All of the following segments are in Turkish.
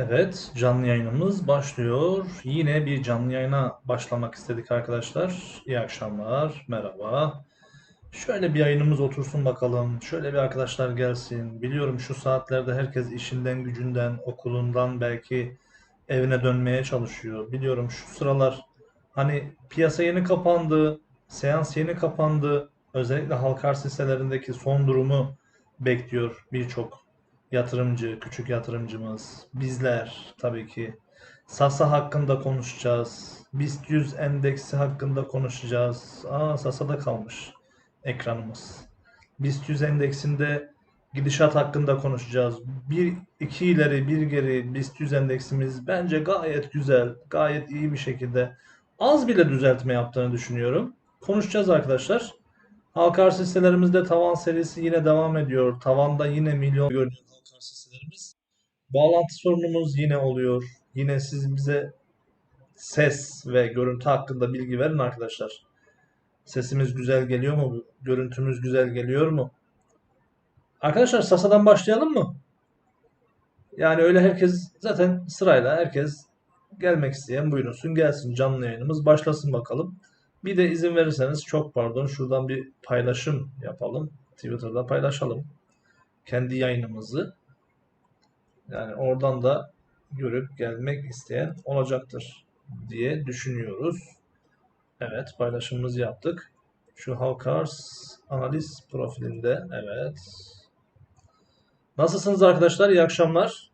Evet, canlı yayınımız başlıyor. Yine bir canlı yayına başlamak istedik arkadaşlar. İyi akşamlar, merhaba. Şöyle bir yayınımız otursun bakalım. Şöyle bir arkadaşlar gelsin. Biliyorum şu saatlerde herkes işinden, gücünden, okulundan belki evine dönmeye çalışıyor. Biliyorum şu sıralar hani piyasa yeni kapandı, seans yeni kapandı. Özellikle halka arz son durumu bekliyor birçok yatırımcı, küçük yatırımcımız, bizler tabii ki. Sasa hakkında konuşacağız. BIST 100 endeksi hakkında konuşacağız. Aa Sasa'da kalmış ekranımız. BIST 100 endeksinde gidişat hakkında konuşacağız. Bir iki ileri bir geri BIST 100 endeksimiz bence gayet güzel, gayet iyi bir şekilde az bile düzeltme yaptığını düşünüyorum. Konuşacağız arkadaşlar. Halka arz hisselerimizde tavan serisi yine devam ediyor. Tavanda yine milyon görünüyor hisselerimiz. Bağlantı sorunumuz yine oluyor. Yine siz bize ses ve görüntü hakkında bilgi verin arkadaşlar. Sesimiz güzel geliyor mu? Görüntümüz güzel geliyor mu? Arkadaşlar Sasa'dan başlayalım mı? Yani öyle herkes zaten sırayla herkes gelmek isteyen buyursun gelsin canlı yayınımız başlasın bakalım. Bir de izin verirseniz çok pardon şuradan bir paylaşım yapalım. Twitter'da paylaşalım. Kendi yayınımızı. Yani oradan da görüp gelmek isteyen olacaktır diye düşünüyoruz. Evet paylaşımımızı yaptık. Şu halka arz analiz profilinde evet. Nasılsınız arkadaşlar? İyi akşamlar.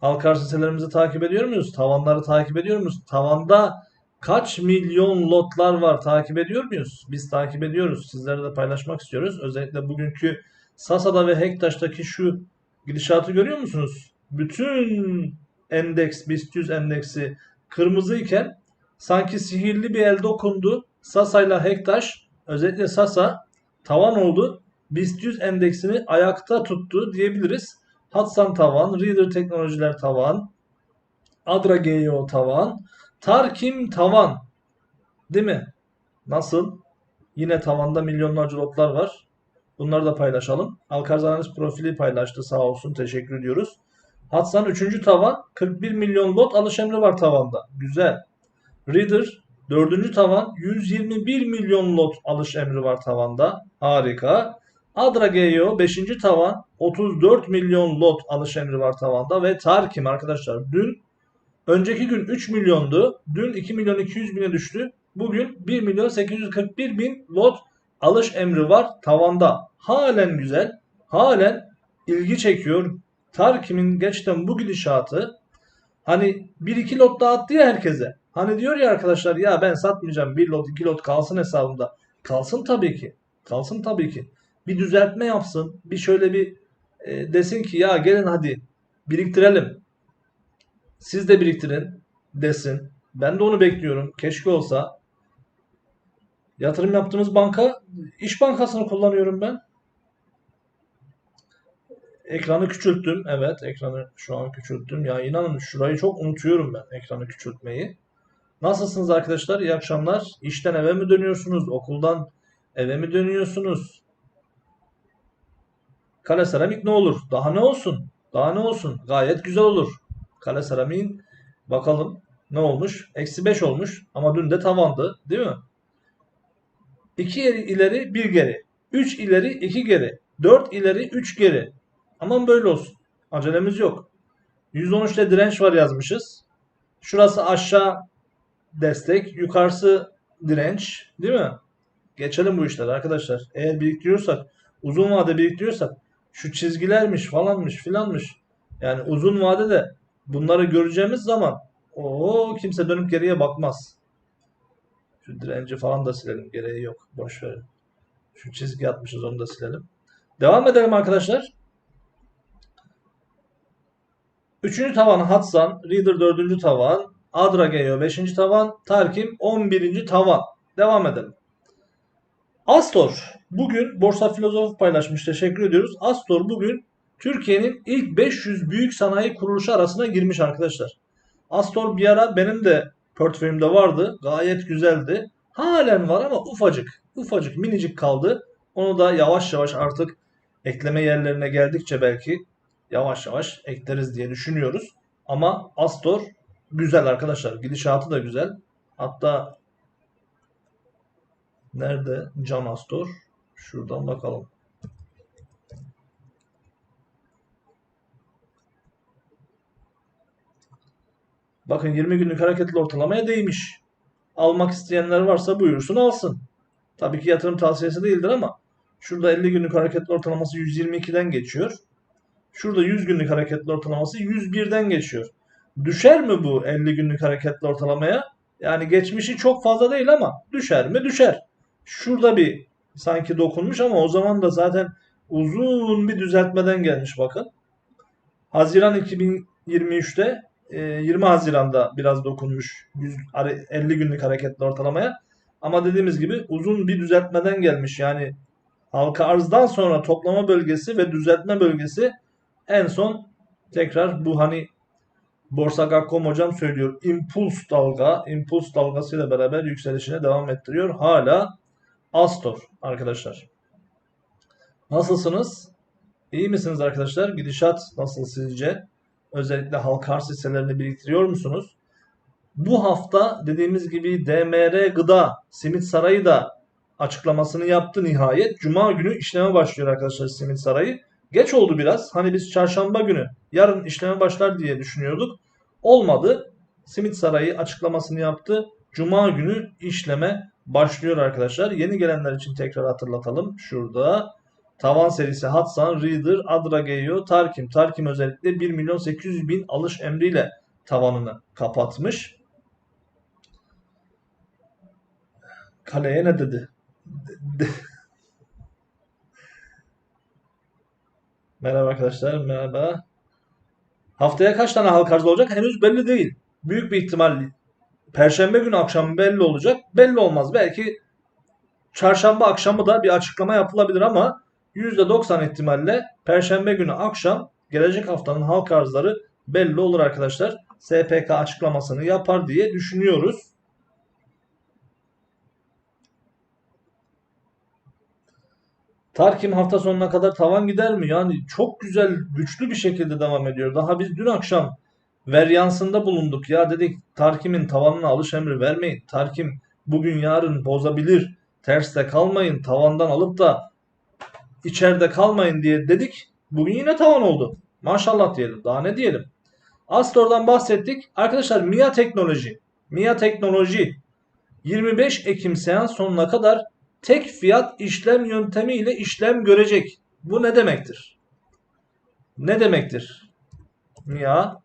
Halka arz hisselerimizi takip ediyor muyuz? Tavanları takip ediyor muyuz? Tavanda kaç milyon lotlar var takip ediyor muyuz? Biz takip ediyoruz. Sizlerle de paylaşmak istiyoruz. Özellikle bugünkü Sasa'da ve Hektaş'taki şu gidişatı görüyor musunuz? Bütün endeks, BIST 100 endeksi kırmızı iken sanki sihirli bir el dokundu. Sasa ile Hektaş özellikle Sasa tavan oldu. BIST 100 endeksini ayakta tuttu diyebiliriz. Hatsan tavan, Reader Teknolojiler tavan, Adra GEO tavan, Tarkim tavan. Değil mi? Nasıl? Yine tavanda milyonlarca lotlar var. Bunları da paylaşalım. Alkarz Analiz profili paylaştı sağ olsun. Teşekkür ediyoruz. Hatsan 3. tavan 41 milyon lot alış emri var tavanda. Güzel. Reader 4. tavan 121 milyon lot alış emri var tavanda. Harika. Adra GEO 5. tavan 34 milyon lot alış emri var tavanda ve Tarkim arkadaşlar dün önceki gün 3 milyondu. Dün 2 milyon 200 bine düştü. Bugün 1 milyon 841 bin lot alış emri var tavanda. Halen güzel. Halen ilgi çekiyor. Tarkim'in gerçekten bu gidişatı hani 1-2 lot dağıttı ya herkese. Hani diyor ya arkadaşlar ya ben satmayacağım 1 lot 2 lot kalsın hesabımda. Kalsın tabii ki. Kalsın tabii ki. Bir düzeltme yapsın. Bir şöyle bir e, desin ki ya gelin hadi biriktirelim. Siz de biriktirin desin. Ben de onu bekliyorum. Keşke olsa. Yatırım yaptığımız banka İş Bankası'nı kullanıyorum ben. Ekranı küçülttüm. Evet ekranı şu an küçülttüm. Ya inanın şurayı çok unutuyorum ben ekranı küçültmeyi. Nasılsınız arkadaşlar? İyi akşamlar. İşten eve mi dönüyorsunuz? Okuldan eve mi dönüyorsunuz? Kale seramik ne olur? Daha ne olsun? Daha ne olsun? Gayet güzel olur. Kale seramiğin bakalım ne olmuş? Eksi 5 olmuş ama dün de tavandı değil mi? 2 ileri 1 geri. 3 ileri 2 geri. 4 ileri 3 geri. Aman böyle olsun. Acelemiz yok. 113'te direnç var yazmışız. Şurası aşağı destek. Yukarısı direnç. Değil mi? Geçelim bu işler arkadaşlar. Eğer biriktiriyorsak uzun vade biriktiriyorsak şu çizgilermiş falanmış filanmış. Yani uzun vadede bunları göreceğimiz zaman o kimse dönüp geriye bakmaz. Şu direnci falan da silelim. Gereği yok. Boş verin. Şu çizgi atmışız onu da silelim. Devam edelim arkadaşlar. Üçüncü tavan Hatsan, Reader dördüncü tavan, Adra Geo beşinci tavan, Tarkim on birinci tavan. Devam edelim. Astor bugün Borsa Filozofu paylaşmış. Teşekkür ediyoruz. Astor bugün Türkiye'nin ilk 500 büyük sanayi kuruluşu arasına girmiş arkadaşlar. Astor bir ara benim de portföyümde vardı. Gayet güzeldi. Halen var ama ufacık. Ufacık minicik kaldı. Onu da yavaş yavaş artık ekleme yerlerine geldikçe belki yavaş yavaş ekleriz diye düşünüyoruz. Ama Astor güzel arkadaşlar. Gidişatı da güzel. Hatta nerede Can Astor? Şuradan bakalım. Bakın 20 günlük hareketli ortalamaya değmiş. Almak isteyenler varsa buyursun alsın. Tabii ki yatırım tavsiyesi değildir ama şurada 50 günlük hareketli ortalaması 122'den geçiyor. Şurada 100 günlük hareketli ortalaması 101'den geçiyor. Düşer mi bu 50 günlük hareketli ortalamaya? Yani geçmişi çok fazla değil ama düşer mi? Düşer. Şurada bir sanki dokunmuş ama o zaman da zaten uzun bir düzeltmeden gelmiş bakın. Haziran 2023'te 20 Haziran'da biraz dokunmuş 50 günlük hareketli ortalamaya. Ama dediğimiz gibi uzun bir düzeltmeden gelmiş. Yani halka arzdan sonra toplama bölgesi ve düzeltme bölgesi en son tekrar bu hani Borsa.com hocam söylüyor. impuls dalga, impuls dalgasıyla beraber yükselişine devam ettiriyor. Hala Astor arkadaşlar. Nasılsınız? İyi misiniz arkadaşlar? Gidişat nasıl sizce? Özellikle halka arz hisselerini biriktiriyor musunuz? Bu hafta dediğimiz gibi DMR Gıda, Simit Sarayı da açıklamasını yaptı nihayet. Cuma günü işleme başlıyor arkadaşlar Simit Sarayı. Geç oldu biraz. Hani biz çarşamba günü yarın işleme başlar diye düşünüyorduk. Olmadı. Simit Sarayı açıklamasını yaptı. Cuma günü işleme başlıyor arkadaşlar. Yeni gelenler için tekrar hatırlatalım. Şurada tavan serisi Hatsan, Reader, Adrageyo, Tarkim. Tarkim özellikle 1 milyon 800 bin alış emriyle tavanını kapatmış. Kaleye ne dedi? Merhaba arkadaşlar, merhaba. Haftaya kaç tane halk arzı olacak henüz belli değil. Büyük bir ihtimal Perşembe günü akşamı belli olacak. Belli olmaz. Belki çarşamba akşamı da bir açıklama yapılabilir ama %90 ihtimalle Perşembe günü akşam gelecek haftanın halk arzları belli olur arkadaşlar. SPK açıklamasını yapar diye düşünüyoruz. Tarkim hafta sonuna kadar tavan gider mi? Yani çok güzel, güçlü bir şekilde devam ediyor. Daha biz dün akşam veryansında bulunduk. Ya dedik Tarkim'in tavanına alış emri vermeyin. Tarkim bugün yarın bozabilir. Terste kalmayın. Tavandan alıp da içeride kalmayın diye dedik. Bugün yine tavan oldu. Maşallah diyelim. Daha ne diyelim. Astor'dan bahsettik. Arkadaşlar MIA Teknoloji. MIA Teknoloji 25 Ekim seans sonuna kadar tek fiyat işlem yöntemi ile işlem görecek. Bu ne demektir? Ne demektir? MIA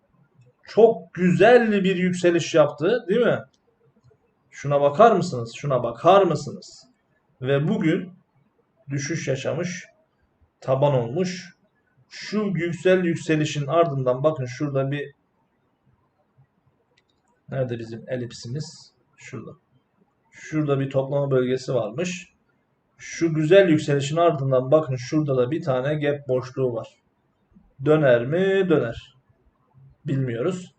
çok güzel bir yükseliş yaptı değil mi? Şuna bakar mısınız? Şuna bakar mısınız? Ve bugün düşüş yaşamış, taban olmuş. Şu güzel yükselişin ardından bakın şurada bir nerede bizim elipsimiz? Şurada. Şurada bir toplama bölgesi varmış. Şu güzel yükselişin ardından bakın şurada da bir tane gap boşluğu var. Döner mi? Döner. Bilmiyoruz.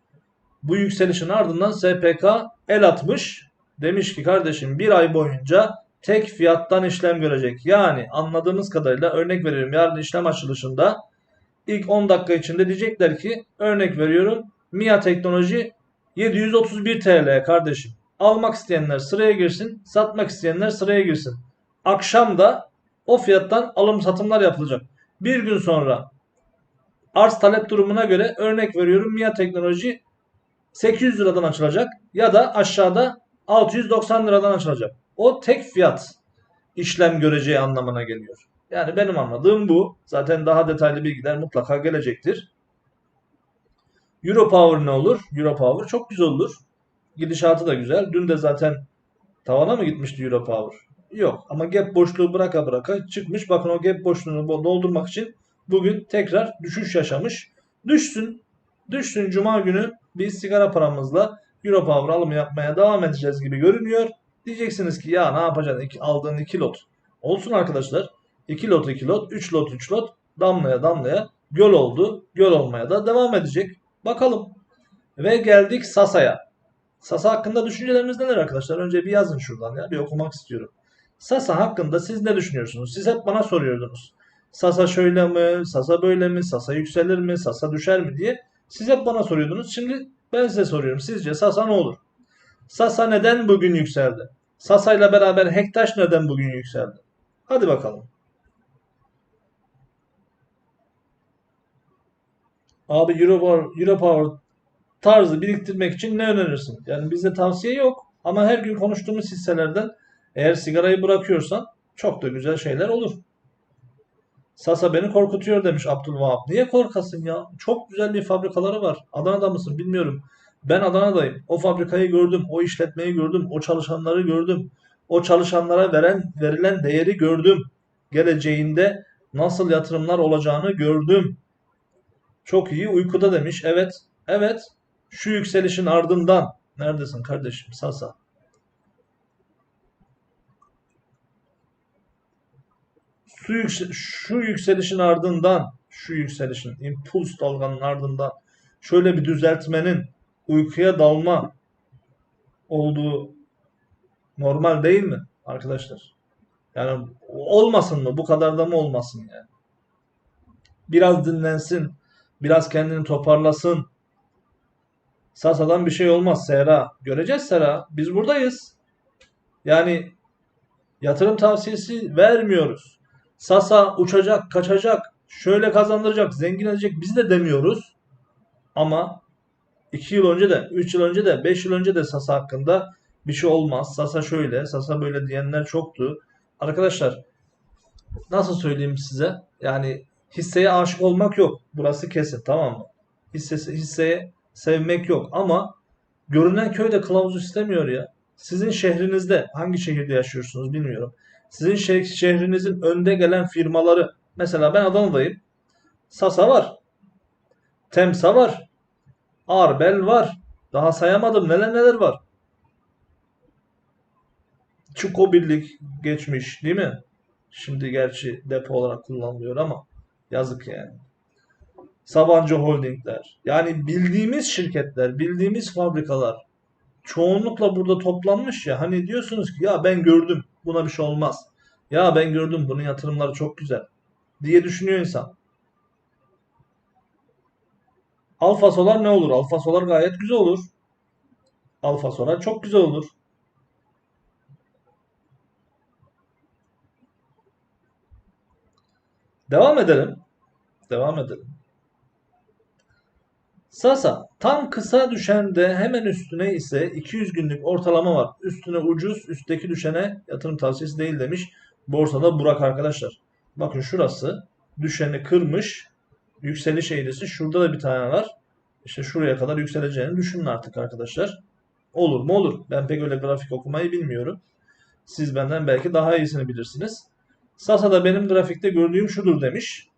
Bu yükselişin ardından SPK el atmış. Demiş ki kardeşim bir ay boyunca tek fiyattan işlem görecek. Yani anladığımız kadarıyla örnek veriyorum yarın işlem açılışında ilk 10 dakika içinde diyecekler ki örnek veriyorum MIA teknoloji 731 TL kardeşim. Almak isteyenler sıraya girsin, satmak isteyenler sıraya girsin. Akşam da o fiyattan alım satımlar yapılacak. Bir gün sonra arz talep durumuna göre örnek veriyorum MIA teknoloji 800 liradan açılacak ya da aşağıda 690 liradan açılacak. O tek fiyat işlem göreceği anlamına geliyor. Yani benim anladığım bu. Zaten daha detaylı bilgiler mutlaka gelecektir. Euro Power ne olur? Euro Power çok güzel olur. Gidişatı da güzel. Dün de zaten tavana mı gitmişti Euro Power? Yok. Ama gap boşluğu bıraka bıraka çıkmış. Bakın o gap boşluğunu doldurmak için bugün tekrar düşüş yaşamış. Düşsün. Düşsün Cuma günü biz sigara paramızla Euro Power alımı yapmaya devam edeceğiz gibi görünüyor. Diyeceksiniz ki ya ne yapacaksın iki, aldığın 2 lot. Olsun arkadaşlar. 2 lot 2 lot, 3 lot 3 lot damlaya damlaya göl oldu. Göl olmaya da devam edecek. Bakalım. Ve geldik Sasa'ya. Sasa hakkında düşünceleriniz neler arkadaşlar? Önce bir yazın şuradan ya. Bir okumak istiyorum. Sasa hakkında siz ne düşünüyorsunuz? Siz hep bana soruyordunuz. Sasa şöyle mi? Sasa böyle mi? Sasa yükselir mi? Sasa düşer mi diye. Siz hep bana soruyordunuz. Şimdi ben size soruyorum. Sizce Sasa ne olur? Sasa neden bugün yükseldi? Sasa ile beraber Hektaş neden bugün yükseldi? Hadi bakalım. Abi Europower, Europower tarzı biriktirmek için ne önerirsin? Yani bizde tavsiye yok ama her gün konuştuğumuz hisselerden eğer sigarayı bırakıyorsan çok da güzel şeyler olur. Sasa beni korkutuyor demiş Abdülvahap. Niye korkasın ya? Çok güzel bir fabrikaları var. Adana'da mısın bilmiyorum. Ben Adana'dayım. O fabrikayı gördüm, o işletmeyi gördüm, o çalışanları gördüm. O çalışanlara veren verilen değeri gördüm. Geleceğinde nasıl yatırımlar olacağını gördüm. Çok iyi uykuda demiş. Evet. Evet. Şu yükselişin ardından neredesin kardeşim? Sasa. Su şu yükselişin ardından şu yükselişin impuls dalganın ardından şöyle bir düzeltmenin uykuya dalma olduğu normal değil mi arkadaşlar? Yani olmasın mı? Bu kadar da mı olmasın yani? Biraz dinlensin. Biraz kendini toparlasın. Sasa'dan bir şey olmaz Sera. Göreceğiz Sera. Biz buradayız. Yani yatırım tavsiyesi vermiyoruz. Sasa uçacak, kaçacak, şöyle kazandıracak, zengin edecek biz de demiyoruz. Ama 2 yıl önce de, 3 yıl önce de, 5 yıl önce de Sasa hakkında bir şey olmaz. Sasa şöyle, Sasa böyle diyenler çoktu. Arkadaşlar nasıl söyleyeyim size? Yani hisseye aşık olmak yok. Burası kesin tamam mı? Hissesi, hisseye sevmek yok ama görünen köyde kılavuz istemiyor ya. Sizin şehrinizde hangi şehirde yaşıyorsunuz bilmiyorum. Sizin şeh- şehrinizin önde gelen firmaları mesela ben Adana'dayım. Sasa var. Temsa var. Arbel var. Daha sayamadım neler neler var. Çuko Birlik geçmiş değil mi? Şimdi gerçi depo olarak kullanılıyor ama yazık yani. Sabancı Holdingler. Yani bildiğimiz şirketler, bildiğimiz fabrikalar çoğunlukla burada toplanmış ya. Hani diyorsunuz ki ya ben gördüm buna bir şey olmaz. Ya ben gördüm bunun yatırımları çok güzel diye düşünüyor insan. Alfa Solar ne olur? Alfa Solar gayet güzel olur. Alfa Solar çok güzel olur. Devam edelim. Devam edelim. Sasa tam kısa düşende hemen üstüne ise 200 günlük ortalama var. Üstüne ucuz, üstteki düşene yatırım tavsiyesi değil demiş. Borsada Burak arkadaşlar. Bakın şurası düşeni kırmış. Yükseliş eğrisi şurada da bir tane var. İşte şuraya kadar yükseleceğini düşünün artık arkadaşlar. Olur mu olur. Ben pek öyle grafik okumayı bilmiyorum. Siz benden belki daha iyisini bilirsiniz. Sasa'da benim grafikte gördüğüm şudur demiş.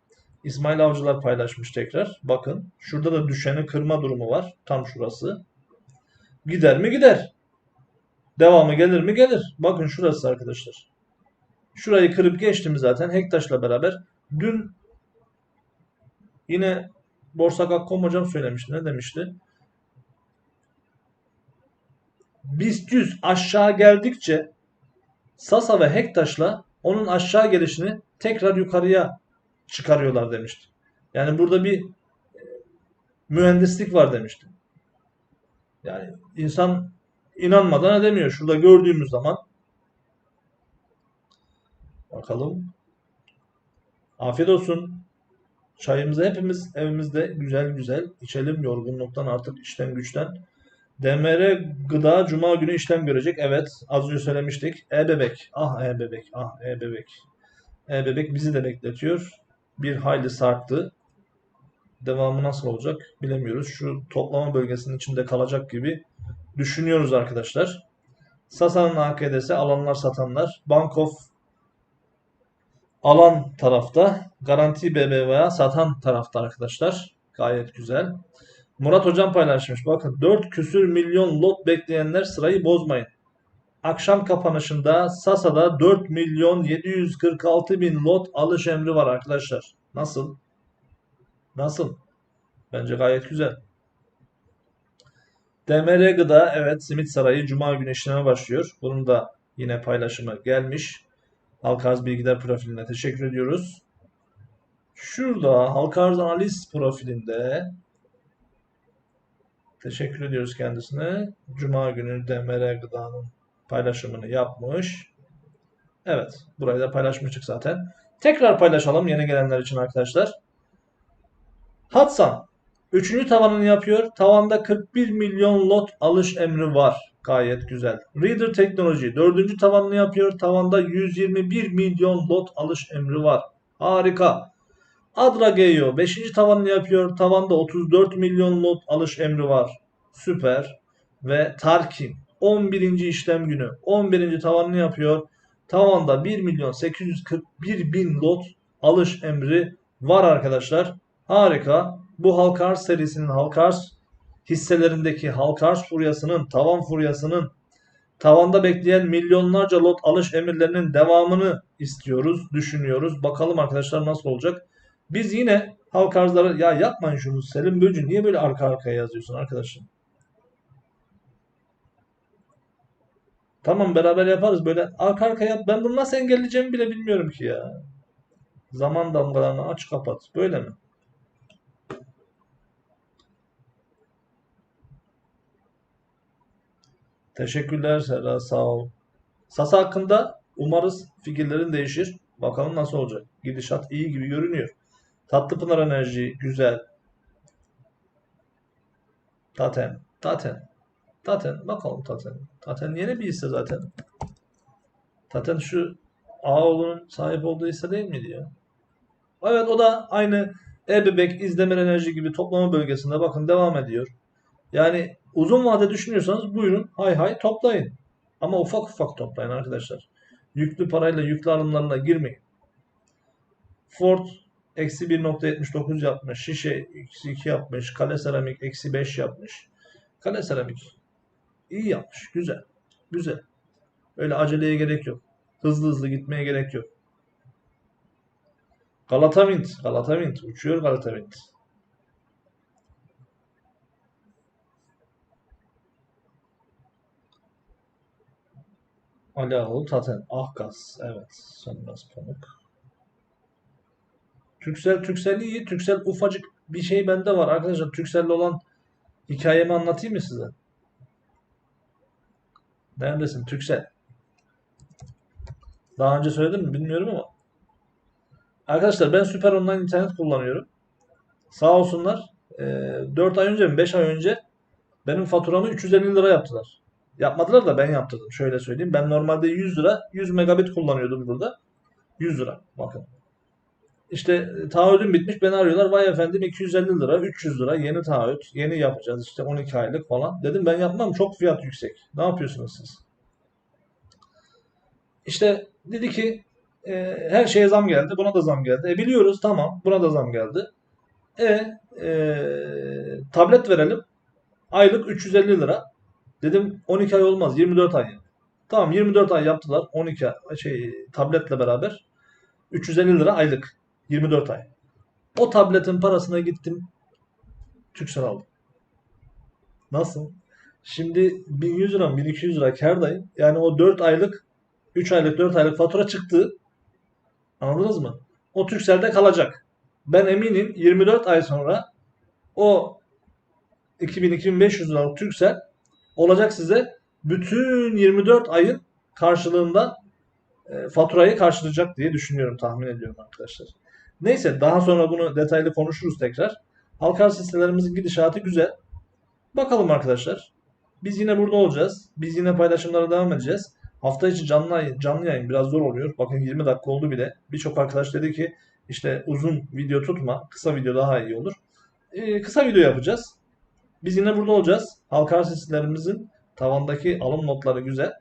İsmail Avcılar paylaşmış tekrar. Bakın şurada da düşeni kırma durumu var. Tam şurası. Gider mi gider. Devamı gelir mi gelir. Bakın şurası arkadaşlar. Şurayı kırıp geçtim zaten Hektaş'la beraber. Dün yine Borsa.com hocam söylemişti. Ne demişti? BIST 100 aşağı geldikçe Sasa ve Hektaş'la onun aşağı gelişini tekrar yukarıya çıkarıyorlar demişti. Yani burada bir mühendislik var demişti. Yani insan inanmadan edemiyor. Şurada gördüğümüz zaman bakalım. Afiyet olsun. Çayımızı hepimiz evimizde güzel güzel içelim yorgunluktan artık işten güçten. DMR gıda cuma günü işlem görecek. Evet az önce söylemiştik. E-bebek. Ah e-bebek. Ah e-bebek. E-bebek bizi de bekletiyor. Bir hayli sarktı. Devamı nasıl olacak bilemiyoruz. Şu toplama bölgesinin içinde kalacak gibi düşünüyoruz arkadaşlar. Sasa'nın AKD'si alanlar satanlar. Bank of alan tarafta. Garanti BBVA satan tarafta arkadaşlar. Gayet güzel. Murat hocam paylaşmış. Bakın 4 küsür milyon lot bekleyenler sırayı bozmayın. Akşam kapanışında Sasa'da 4 milyon 746 bin lot alış emri var arkadaşlar. Nasıl? Nasıl? Bence gayet güzel. DMR Gıda evet Simit Sarayı Cuma günü işleme başlıyor. Bunun da yine paylaşımı gelmiş. Halka Arz Bilgiler profiline teşekkür ediyoruz. Şurada Halka Arz Analiz profilinde Teşekkür ediyoruz kendisine. Cuma günü DMR Gıda'nın paylaşımını yapmış. Evet, burayı da paylaşmıştık zaten. Tekrar paylaşalım yeni gelenler için arkadaşlar. Hatsan Üçüncü tavanını yapıyor. Tavanda 41 milyon lot alış emri var. Gayet güzel. Reader Teknoloji dördüncü tavanını yapıyor. Tavanda 121 milyon lot alış emri var. Harika. Adra Geo 5. tavanını yapıyor. Tavanda 34 milyon lot alış emri var. Süper. Ve Tarkin 11. işlem günü 11. tavanını yapıyor. Tavanda 1 milyon 841 bin lot alış emri var arkadaşlar. Harika. Bu halka arz serisinin halka arz hisselerindeki halka arz furyasının, tavan furyasının tavanda bekleyen milyonlarca lot alış emirlerinin devamını istiyoruz, düşünüyoruz. Bakalım arkadaşlar nasıl olacak. Biz yine halka arzları ya yapmayın şunu Selim Böcü niye böyle arka arkaya yazıyorsun arkadaşım? Tamam beraber yaparız böyle arka arkaya yap. Ben bunu nasıl engelleyeceğimi bile bilmiyorum ki ya. Zaman damgalarını aç kapat. Böyle mi? Teşekkürler Serra sağ ol. Sasa hakkında umarız fikirlerin değişir. Bakalım nasıl olacak. Gidişat iyi gibi görünüyor. Tatlıpınar Enerji güzel. Taten. Taten. Taten. Bakalım Taten. Taten yeni bir hisse zaten. Taten şu Ağoğlu'nun sahip olduğu hisse değil miydi ya? Evet o da aynı E-Bebek, İzdemir Enerji gibi toplama bölgesinde bakın devam ediyor. Yani uzun vade düşünüyorsanız buyurun hay hay toplayın. Ama ufak ufak toplayın arkadaşlar. Yüklü parayla yüklü alımlarına girmeyin. Ford eksi 1.79 yapmış. Şişe eksi 2 yapmış. Kale seramik eksi 5 yapmış. Kale seramik iyi yapmış. Güzel. Güzel. Öyle aceleye gerek yok. Hızlı hızlı gitmeye gerek yok. Galata Wind. Galata Wind. Uçuyor Galata Ağul Taten. Ahgaz. Evet. Sönmez Pamuk. Türksel, Türksel iyi. Türksel ufacık bir şey bende var. Arkadaşlar Türksel'le olan hikayemi anlatayım mı size? Neredesin Türksel? Daha önce söyledim mi bilmiyorum ama. Arkadaşlar ben süper online internet kullanıyorum. Sağ olsunlar. E, 4 ay önce mi 5 ay önce benim faturamı 350 lira yaptılar. Yapmadılar da ben yaptırdım. Şöyle söyleyeyim. Ben normalde 100 lira 100 megabit kullanıyordum burada. 100 lira. Bakın. İşte e, taahhüdüm bitmiş. Beni arıyorlar. Vay efendim 250 lira, 300 lira yeni taahhüt. Yeni yapacağız işte 12 aylık falan. Dedim ben yapmam. Çok fiyat yüksek. Ne yapıyorsunuz siz? İşte dedi ki e, her şeye zam geldi. Buna da zam geldi. E biliyoruz tamam. Buna da zam geldi. E, e tablet verelim. Aylık 350 lira. Dedim 12 ay olmaz 24 ay. Tamam 24 ay yaptılar 12 şey tabletle beraber 350 lira aylık 24 ay. O tabletin parasına gittim Türksel aldım. Nasıl? Şimdi 1100 lira 1200 lira kardayım. Yani o 4 aylık 3 aylık 4 aylık fatura çıktı. Anladınız mı? O Türkcell'de kalacak. Ben eminim 24 ay sonra o 2000-2500 liralık Türkcell olacak size bütün 24 ayın karşılığında e, faturayı karşılayacak diye düşünüyorum, tahmin ediyorum arkadaşlar. Neyse daha sonra bunu detaylı konuşuruz tekrar. Halka arz gidişatı güzel. Bakalım arkadaşlar. Biz yine burada olacağız. Biz yine paylaşımlara devam edeceğiz. Hafta içi canlı, canlı yayın biraz zor oluyor. Bakın 20 dakika oldu bile. Birçok arkadaş dedi ki işte uzun video tutma. Kısa video daha iyi olur. Ee, kısa video yapacağız. Biz yine burada olacağız. Halka arz sitelerimizin tavandaki alım notları güzel.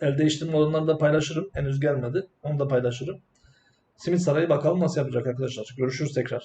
El değiştirme olanları da paylaşırım. Henüz gelmedi. Onu da paylaşırım. Simit Sarayı bakalım nasıl yapacak arkadaşlar. Görüşürüz tekrar.